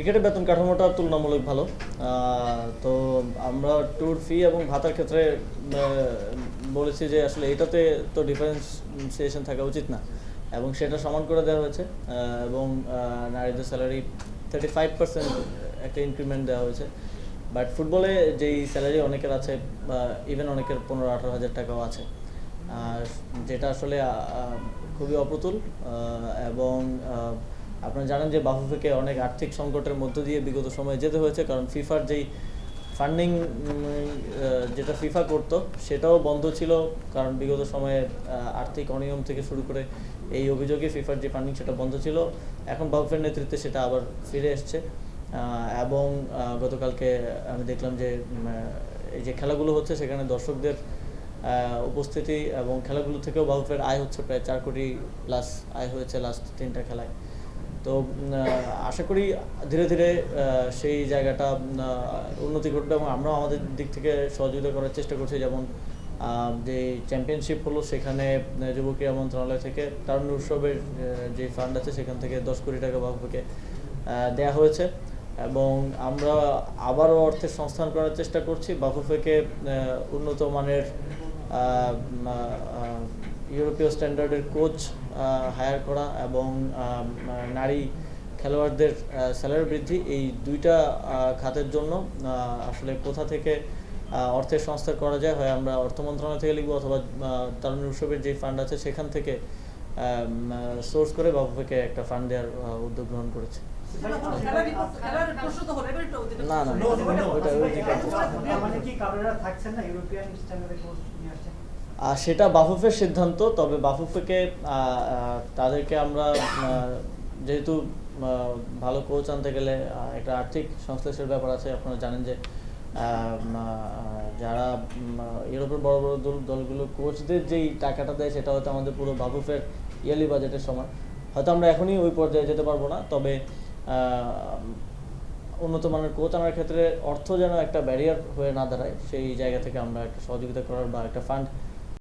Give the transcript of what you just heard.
ক্রিকেটের বেতন কাঠামোটা তুলনামূলক ভালো। তো আমরা ট্যুর ফি এবং ভাতার ক্ষেত্রে বলেছি যে আসলে এটাতে তো ডিফারেন্সিয়েশন থাকা উচিত না। এবং সেটা সমান করে দেওয়া হয়েছে। এবং নারীদের স্যালারি থার্টি ফাইভ পার্সেন্ট একটা ইনক্রিমেন্ট দেওয়া হয়েছে। বাট ফুটবলে যেই স্যালারি অনেকের আছে ইভেন অনেকের পনেরো আঠারো হাজার টাকাও আছে। যেটা আসলে খুবই অপ্রতুল। এবং আপনারা জানেন যে বাফুফেকে অনেক আর্থিক সংকটের মধ্য দিয়ে বিগত সময়ে যেতে হয়েছে, কারণ ফিফার যেই ফান্ডিং যেটা ফিফা করতো, সেটাও বন্ধ ছিল, কারণ বিগত সময়ে আর্থিক অনিয়ম থেকে শুরু করে এই অভিযোগে ফিফার যে ফান্ডিং সেটা বন্ধ ছিল। এখন বাফুফের নেতৃত্বে সেটা আবার ফিরে এসছে। এবং গতকালকে আমি দেখলাম যে এই যে খেলাগুলো হচ্ছে, সেখানে দর্শকদের উপস্থিতি এবং খেলাগুলো থেকেও বাফুফের আয় হচ্ছে প্রায় চার কোটি প্লাস আয় হয়েছে লাস্ট তিনটা খেলায়। তো আশা করি ধীরে ধীরে সেই জায়গাটা উন্নতি ঘটবে এবং আমরাও আমাদের দিক থেকে সহযোগিতা করার চেষ্টা করছি। যেমন যে চ্যাম্পিয়নশিপ হলো সেখানে যুব ক্রীড়া মন্ত্রণালয় থেকে তারুণ্য উৎসবের যে ফান্ড আছে সেখান থেকে দশ কোটি টাকা বাফুফেকে দেওয়া হয়েছে। এবং আমরা আবারও অর্থের সংস্থান করার চেষ্টা করছি। বাফুফেকে উন্নত মানের ইউরোপীয় স্ট্যান্ডার্ডের কোচ হায়ার করা এবং নারী খেলোয়াড়দের স্যালারি বৃদ্ধি এই দুইটা খাতের জন্য আসলে কোথা থেকে অর্থের সংস্থান করা যায় হয় আমরা অর্থ মন্ত্রণালয় থেকে লিখব অথবা আহ, তারুণ্য উৎসবের যে ফান্ড আছে সেখান থেকে সোর্স করে বাফুফেকে একটা ফান্ড দেওয়ার উদ্যোগ গ্রহণ করেছে। না, না, মানে সেটা বাফুফের সিদ্ধান্ত, তবে বাফুফেকে তাদেরকে আমরা যেহেতু ভালো কোচ আনতে গেলে একটা আর্থিক সংশ্লেষের ব্যাপার আছে, আপনারা জানেন যে যারা ইউরোপের বড় বড় দল, দলগুলো কোচদের যেই টাকাটা দেয়, সেটা হয়তো আমাদের পুরো বাফুফের ইয়ারলি বাজেটের সমান। হয়তো আমরা এখনই ওই পর্যায়ে যেতে পারব না, তবে উন্নত মানের কোচ আনার ক্ষেত্রে অর্থ যেন একটা ব্যারিয়ার হয়ে না দাঁড়ায়, সেই জায়গা থেকে আমরা একটা সহযোগিতা করার বা একটা ফান্ড